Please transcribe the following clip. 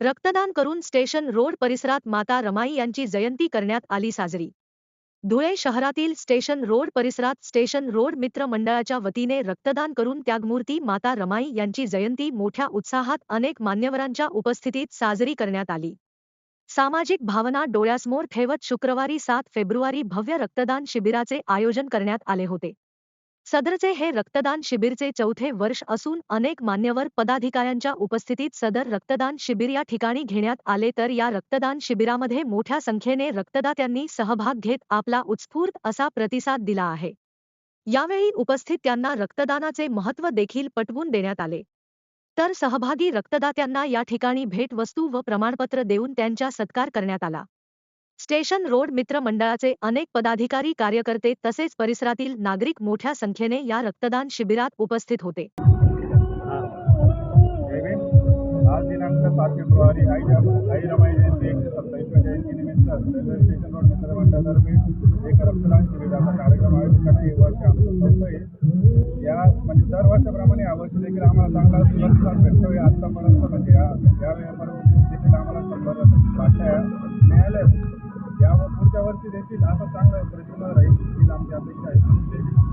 रक्तदान करून station road परिसरात माता रमाई यांची जयंती करण्यात आली साजरी. धुळे शहरातील स्टेशन रोड परिसरात स्टेशन रोड मित्र मंडळाच्या वतीने रक्तदान करून त्यागमूर्ती माता रमाई यांची जयंती मोठ्या उत्साहात अनेक मान्यवरांच्या उपस्थितीत साजरी करण्यात आली. सामाजिक भावना डोळ्यासमोर ठेवत शुक्रवारी सात फेब्रुवारी भव्य रक्तदान शिबिराचे आयोजन करण्यात आले होते. सदरचे हे रक्तदान शिबिरचे चौथे वर्ष असून अनेक मान्यवर पदाधिकाऱ्यांच्या उपस्थितीत सदर रक्तदान शिबिर या ठिकाणी घेण्यात आले तर या रक्तदान शिबिरामध्ये मोठ्या संख्येने रक्तदात्यांनी सहभाग घेत आपला उत्स्फूर्त असा प्रतिसाद दिला आहे. यावेळी उपस्थित त्यांना रक्तदानाचे महत्त्व देखील पटवून देण्यात आले. तर सहभागी रक्तदात्यांना या ठिकाणी भेटवस्तू व प्रमाणपत्र देऊन त्यांचा सत्कार करण्यात आला. स्टेशन रोड मित्र मंडळाचे अनेक पदाधिकारी कार्यकर्ते तसेच परिसरातील नागरिक मोठ्या संख्येने या रक्तदान शिबिरात उपस्थित होते आज दिनांक फेब्रुवारी आई आई रमाई जयंती एकशे सत्तावीसव्या जयंतीनिमित्त रेल्वे स्टेशन रोड मित्र मंडळातर्फे एक रक्तदान शिबिराचा कार्यक्रम आयोजित करणे हे वर्ष आमचं चौथं आहे या म्हणजे दरवर्षाप्रमाणे यावर्षी देखील आम्हाला चांगला भेटतो आहे आत्तापर्यंत म्हणजे या वेळेपर्यंत देखील आम्हाला शंभर भाषा मिळाल्या या पुढच्या वर्षी देखील असं चांगलं प्रतिमा राहील हीच आमची अपेक्षा आहे.